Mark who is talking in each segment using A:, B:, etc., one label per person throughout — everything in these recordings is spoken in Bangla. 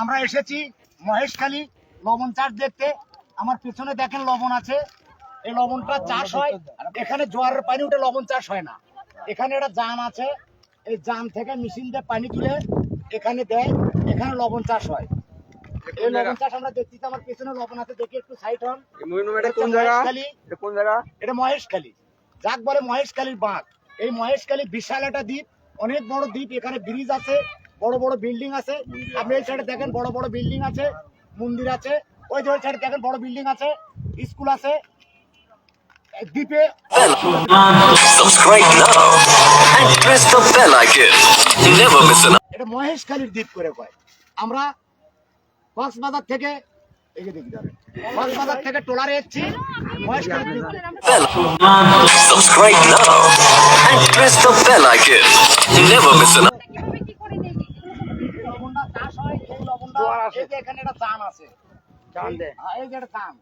A: আমরা এসেছি মহেশখালী লবণ চাষ দেখতে। আমার পিছনে দেখেন লবণ আছে। এই লবণটা চাষ হয়। এখানে জোয়ারের পানি উঠে লবণ চাষ হয় না। এখানে একটা জান আছে। এই জান থেকে মেশিন দিয়ে পানি তুলে এখানে দেয়। এখানে লবণ চাষ হয়। এই লবণ চাষ আমরা দেখছি আমার পিছনে লবণ আছে। দেখি একটু সাইড হন।
B: এটা কোন জায়গা? কোন জায়গা?
A: এটা মহেশখালী। যাক বলে মহেশখালীর বাঁধ। এই মহেশখালী বিশাল একটা দ্বীপ। অনেক বড় দ্বীপ। এখানে ব্রিজ আছে। বড় বড় বিল্ডিং আছে। আপনি এই সাইডে দেখেন বড় বড় বিল্ডিং আছে মন্দির আছে। ওই যে ওই সাইডে দেখেন বড় বিল্ডিং আছে স্কুল আছে। দ্বীপে এটা মহেশখালীর দ্বীপ করে কয়। আমরা কক্সবাজার থেকে এই যে দেখি দাঁড়ান। কক্সবাজার থেকে ট্রলারে এসেছি। মহেশখালীর দ্বীপ। এই যে এখানে একটা চান আছে।
B: চান দে।
A: হ্যাঁ, এই যে একটা চান।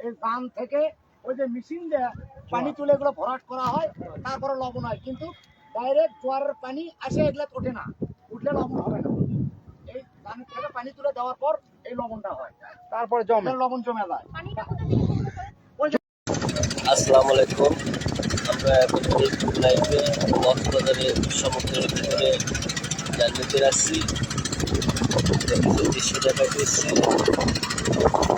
A: এই চান থেকে ওই যে মেশিন দিয়ে পানি তুলে এগুলো ভরাট করা হয় তারপরে লবণ হয়। কিন্তু ডাইরেক্ট জোয়ারের পানি আসে এগুলো ওঠে না। উঠলে লবণ হবে না। এই থেকে পানি তুলে দেওয়ার পর এই লবণটা হয়।
B: তারপরে জমে।
A: লবণ জমে যায়।
C: আসসালামু আলাইকুম। আমরা এখন সমুদ্রের ভিতরে জানিয়ে আসছি। দেখাইতেছি আমরা এখন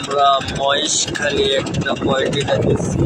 C: আমরা মহেশখালী একটা পয়েন্টে দেখেছি